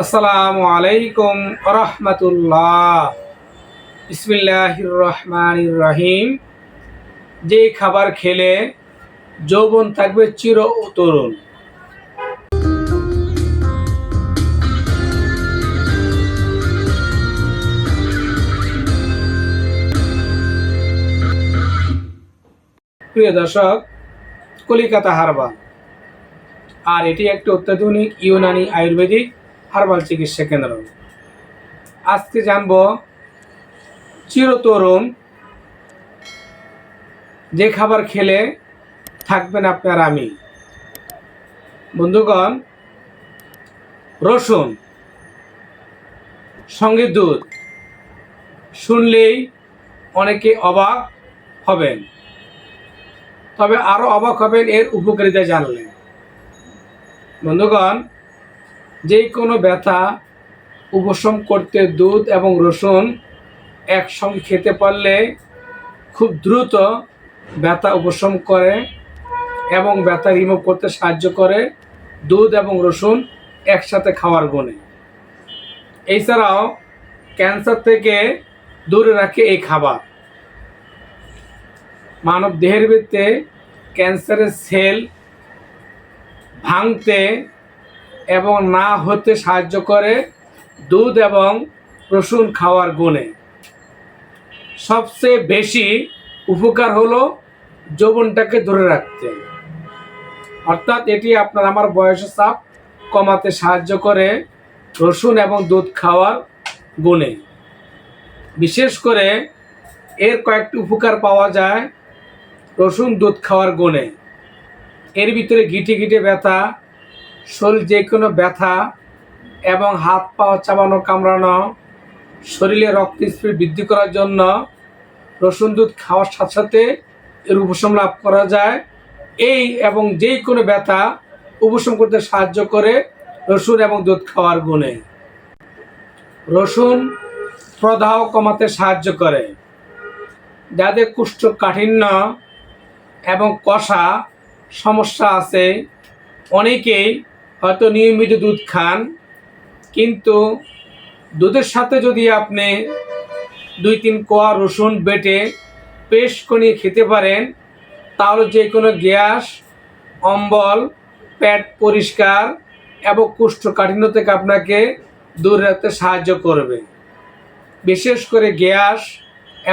আসসালামু আলাইকুম রহমতুল্লাহ বিসমিল্লাহ রহমান রহিম যে খাবার খেলে যৌবন থাকবে চির তরুণ। প্রিয় দর্শক, কলিকাতা হারবাল। আর এটি একটি অত্যাধুনিক ইউনানি আয়ুর্বেদিক হার্বাল চিকিৎসা কেন্দ্র। আজকে জানব চিরতরুণ যে খাবার খেলে থাকবেন আপনার আমি। বন্ধুগণ, রসুন, সঙ্গে দুধ, শুনলেই অনেকে অবাক হবেন। তবে আরও অবাক হবেন এর উপকারিতা জানলে। বন্ধুগণ যে কোনো ব্যথা, উপশম করতে দুধ এবং রসুন একসঙ্গে খেতে পারলে খুব দ্রুত ব্যথা উপশম করে এবং ব্যথা রিমুভ করতে সাহায্য করে দুধ এবং রসুন একসাথে খাওয়ার গুণে। এছাড়াও ক্যান্সার থেকে দূরে রাখে এই খাবার। মানব দেহের ভিত্তে ক্যান্সারের সেল ভাঙতে এবং না হতে সাহায্য করে দুধ এবং রসুন খাওয়ার গুণে। সবচেয়ে বেশি উপকার হলো যৌবনটাকে ধরে রাখতে। অর্থাৎ এটি আপনার আমার বয়সের চাপ কমাতে সাহায্য করে রসুন এবং দুধ খাওয়ার গুণে। বিশেষ করে এর কয়েকটি উপকার পাওয়া যায় রসুন দুধ খাওয়ার গুণে। এর ভিতরে গিটে গিটে ব্যথা শরীর যে কোনো ব্যথা এবং হাত পা চাবানো, কামড়ানো, শরীরে রক্ত স্পিড বৃদ্ধি করার জন্য রসুন দুধ খাওয়ার সাথে সাথে এর উপশম লাভ করা যায়। এই এবং যে কোনো ব্যথা উপশম করতে সাহায্য করে রসুন এবং দুধ খাওয়ার গুণে। রসুন প্রদাহ কমাতে সাহায্য করে। যাদের কুষ্ঠকাঠিন্য এবং কষা সমস্যা আছে, অনেকেই হয়তো নিয়মিত দুধ খান, কিন্তু দুধের সাথে যদি আপনি দুই তিন কোয়া রসুন বেটে পেস্ট করে খেতে পারেন, তাহলে যে কোনো গ্যাস, অম্বল, পেট পরিষ্কার এবং কুষ্ঠকাঠিন্য থেকে আপনাকে দূরে রাখতে সাহায্য করবে। বিশেষ করে গ্যাস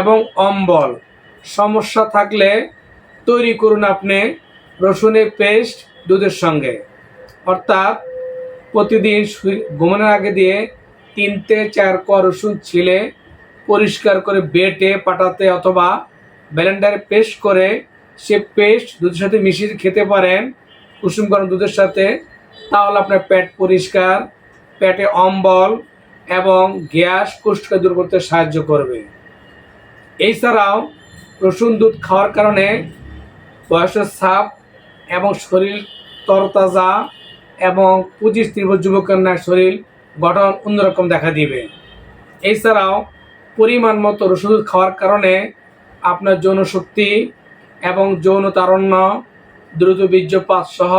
এবং অম্বল। সমস্যা থাকলে তৈরি করুন আপনি রসুনের পেস্ট দুধের সঙ্গে। অর্থাৎ প্রতিদিন ঘুমানোর আগে দিয়ে তিন থেকে চার কোয়া রসুন ছিলে পরিষ্কার করে বেটে, পাটাতে অথবা ব্লেন্ডারে পেস্ট করে সে পেস্ট দুধের সাথে মিশিয়ে খেতে পারেন। কুসুম গরম দুধের সাথে। তাহলে আপনার পেট পরিষ্কার, পেটে অম্বল এবং গ্যাস কোষ্ঠকে দূর করতে সাহায্য করবে। এছাড়াও রসুন দুধ খাওয়ার কারণে বয়সের ছাপ এবং শরীর তরতাজা এবং পঁচিশ তীব্র যুবকন্যার শরীর গঠন অন্যরকম দেখা দিবে। এছাড়াও পরিমাণ মতো দুধ খাওয়ার কারণে আপনার যৌন শক্তি এবং যৌন তারণ্য, দ্রুত বীর্যপাত সহ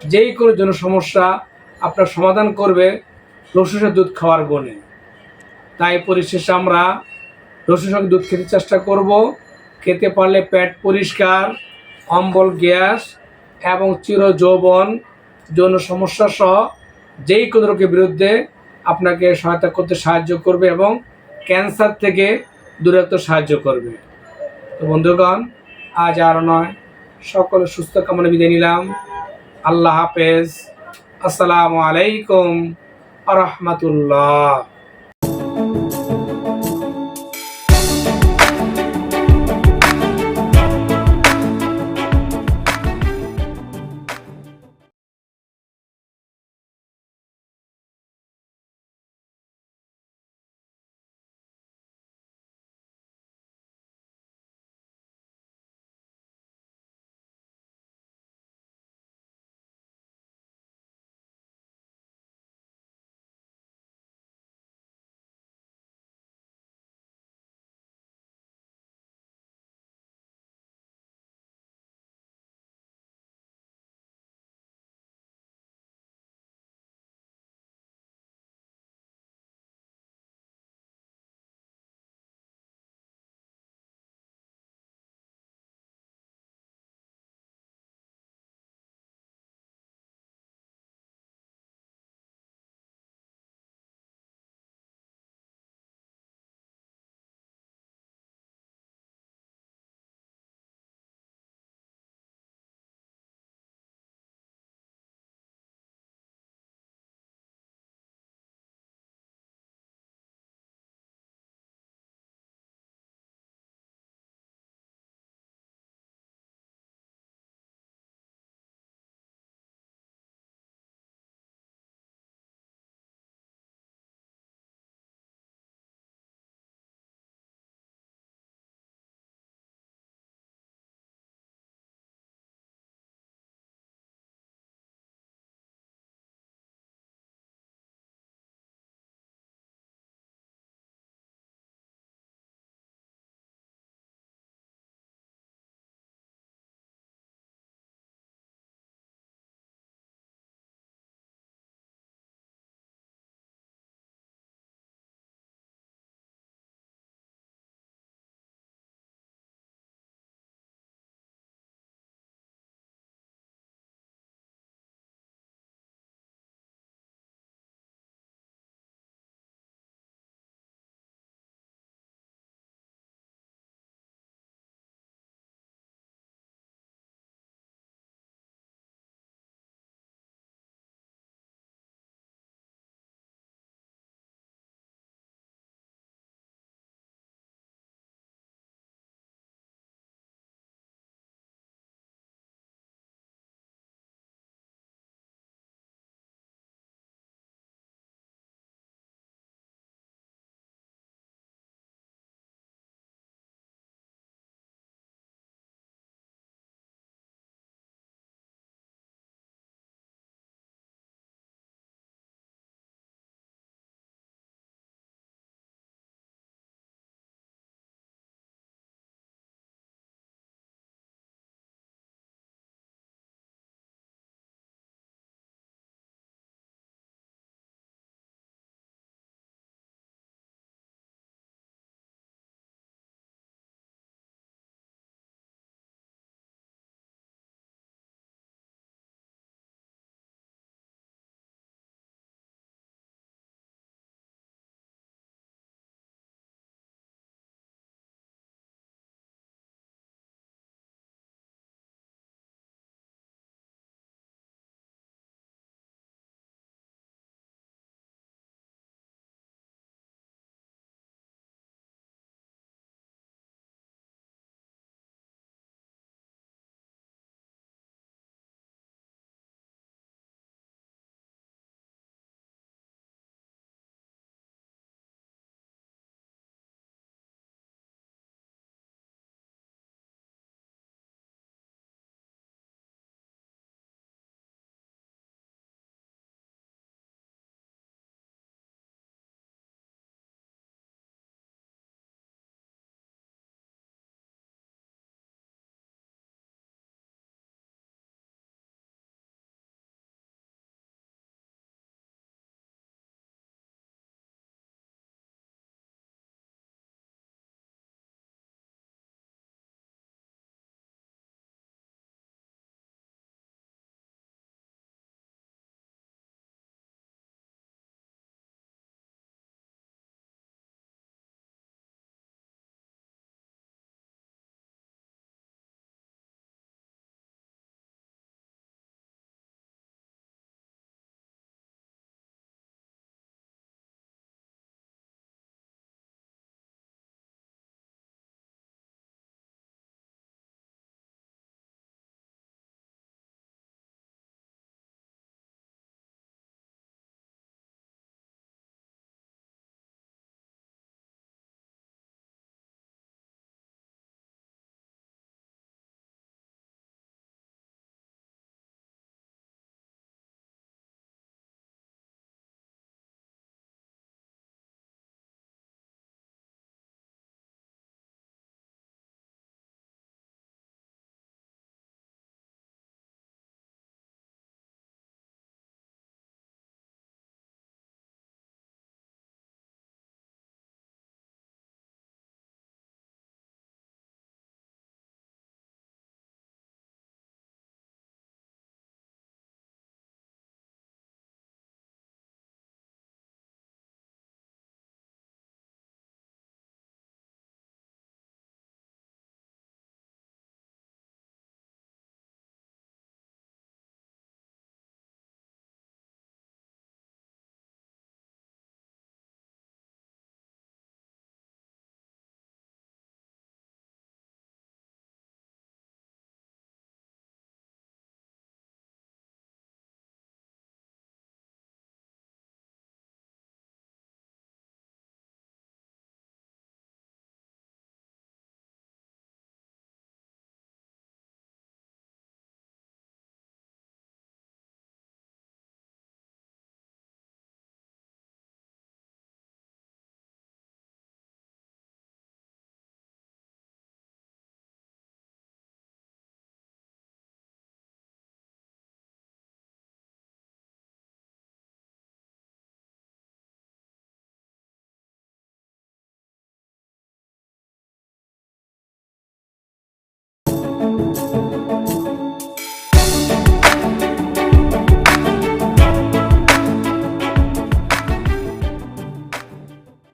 যেই কোনো যৌন সমস্যা আপনার সমাধান করবে রসুনের দুধ খাওয়ার গুণে। তাই পরিশেষে আমরা রসুনের দুধ খেতে চেষ্টা করব। খেতে পারলে পেট পরিষ্কার, অম্বল, গ্যাস এবং চির যৌবন যৌন সমস্যা সহ যেই কোনো রোগের বিরুদ্ধে আপনাকে সহায়তা করতে সাহায্য করবে এবং ক্যান্সার থেকে দূরত্ব সাহায্য করবে। তো বন্ধুগণ, আজ আর নয়। সকলে সুস্থ কামনা বিদায় নিলাম। আল্লাহ হাফেজ। আসসালামু আলাইকুম আ রহমতুল্লাহ